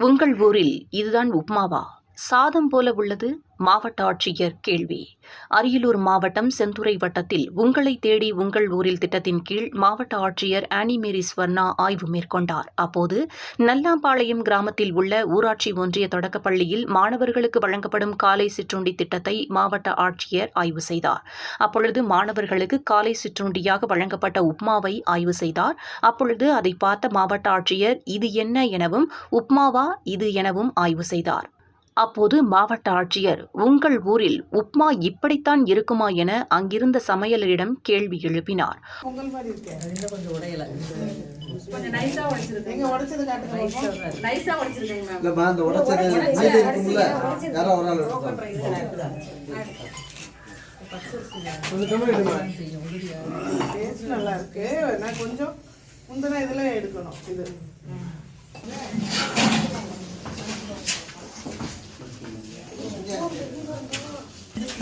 உங்கள் ஊரில் இதுதான் உப்மாவா? சாதம் போல உள்ளது? மாவட்ட ஆட்சியர் கேள்வி. அரியலூர் மாவட்டம் செந்துறை வட்டத்தில் உங்களை தேடி உங்கள் ஊரில் திட்டத்தின் கீழ் மாவட்ட ஆட்சியர் ஆனிமேரி ஸ்வர்ணா ஆய்வு மேற்கொண்டார். அப்போது நல்லாம்பாளையம் கிராமத்தில் உள்ள ஊராட்சி ஒன்றிய தொடக்கப்பள்ளியில் மாணவர்களுக்கு வழங்கப்படும் காலை சிற்றுண்டி திட்டத்தை மாவட்ட ஆட்சியர் ஆய்வு செய்தார். அப்பொழுது மாணவர்களுக்கு காலை சிற்றுண்டியாக வழங்கப்பட்ட உப்மாவை ஆய்வு செய்தார். அப்பொழுது அதை பார்த்த மாவட்ட ஆட்சியர் இது என்ன? எனவும் உப்மாவா? இது எனவும் ஆய்வு செய்தார். அப்போது மாவட்ட ஆட்சியர் உங்கள் ஊரில் உப்மா இப்படித்தான் இருக்குமா என அங்கிருந்த சமையலரிடம் கேள்வி எழுப்பினார். இன்னும் கொஞ்சம் உடையல. கொஞ்சம் நைஸா உடைச்சிருக்கேன் நீங்க உடைச்சது காட்டுங்க பாப்போம். நைஸா உடைச்சிருக்கேங்க மேம் இல்லம்மா அந்த உடைச்சது மீதி இருக்கும்ல யாரோ ஒரு ஆள் எடுத்துப்பாங்க. கொஞ்சம் கம்மி எடுமா டேஸ்ட் நல்லா இருக்கு நான் கொஞ்சம் முந்தின இதுல எடுக்கணும் இது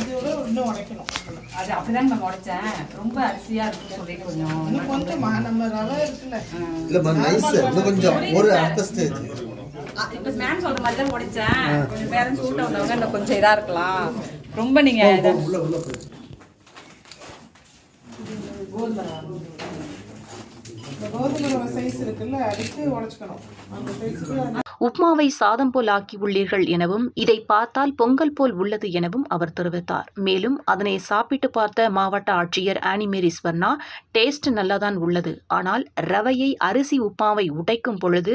இதோட இன்னும் உடைக்கணும். அது அப்படிதான் மேம் உடைச்சேன். ரொம்ப அரிசியா இருக்குன்னு சொல்லிட்டு கொஞ்சம் இன்னும் கொஞ்சம் மா- நம்ம ரவை இருக்குல்ல. இல்லம்மா நைஸ் இன்னும் கொஞ்சம் ஒரு அடுத்த ஸ்டேஜ் அ, இப்ப மேம் சொல்ற மாதிரி தான் உடைச்சேன் கொஞ்சம் பேரண்ட்ஸ் கூட்ட வந்தவங்க இன்னும் கொஞ்சம் இதா இருக்கலாம். ரொம்ப நீங்க இத- உள்ள உள்ள கோதுமை சைஸ் இருக்குல்ல அதுக்கு உடைச்சுக்கணும். அந்த சைஸுக்கு உப்மாவை சாதம் போல் ஆக்கியுள்ளீர்கள் எனவும் இதை பார்த்தால் பொங்கல் போல் உள்ளது எனவும் அவர் தெரிவித்தார். மேலும் அதனை சாப்பிட்டு பார்த்த மாவட்ட ஆட்சியர் ஆனிமேரி ஸ்வர்ணா டேஸ்ட் நல்லாதான் உள்ளது. ஆனால் ரவையை அரிசி உப்மாவை உடைக்கும் பொழுது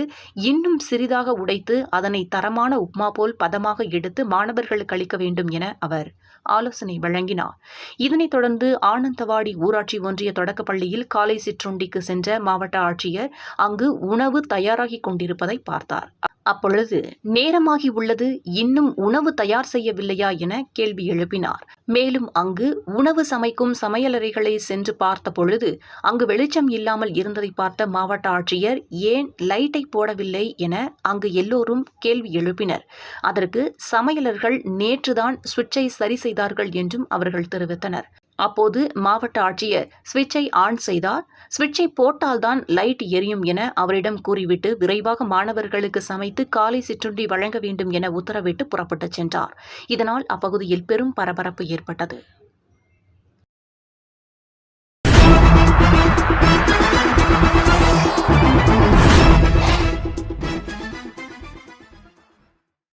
இன்னும் சிறிதாக உடைத்து அதனை தரமான உப்மா போல் பதமாக எடுத்து மாணவர்களுக்கு அளிக்க வேண்டும் என அவர் ஆலோசனை வழங்கினார். இதனைத் தொடர்ந்து ஆனந்தவாடி ஊராட்சி ஒன்றிய தொடக்கப்பள்ளியில் காலை சிற்றுண்டிக்கு சென்ற மாவட்ட ஆட்சியர் அங்கு உணவு தயாராகிக் கொண்டிருப்பதை பார்த்தார். அப்பொழுது நேரமாகி உள்ளது இன்னும் உணவு தயார் செய்யவில்லையா என கேள்வி எழுப்பினார். மேலும் அங்கு உணவு சமைக்கும் சமையலறைகளை சென்று பார்த்த பொழுது அங்கு வெளிச்சம் இல்லாமல் இருந்ததை பார்த்த மாவட்ட ஆட்சியர் ஏன் லைட்டை போடவில்லை? என அங்கு எல்லோரும் கேள்வி எழுப்பினர். அதற்கு சமையலர்கள் நேற்றுதான் சுவிட்சை சரி செய்தார்கள் என்றும் அவர்கள் தெரிவித்தனர். அப்போது மாவட்ட ஆட்சியர் சுவிட்சை ஆன் செய்தார். சுவிட்சை போட்டால்தான் லைட் எரியும் என அவரிடம் கூறிவிட்டு விரைவாக மாணவர்களுக்கு சமைத்து காலை சிற்றுண்டி வழங்க வேண்டும் என உத்தரவிட்டு புறப்பட்டுச் சென்றார். இதனால் அப்பகுதியில் பெரும் பரபரப்பு ஏற்பட்டது.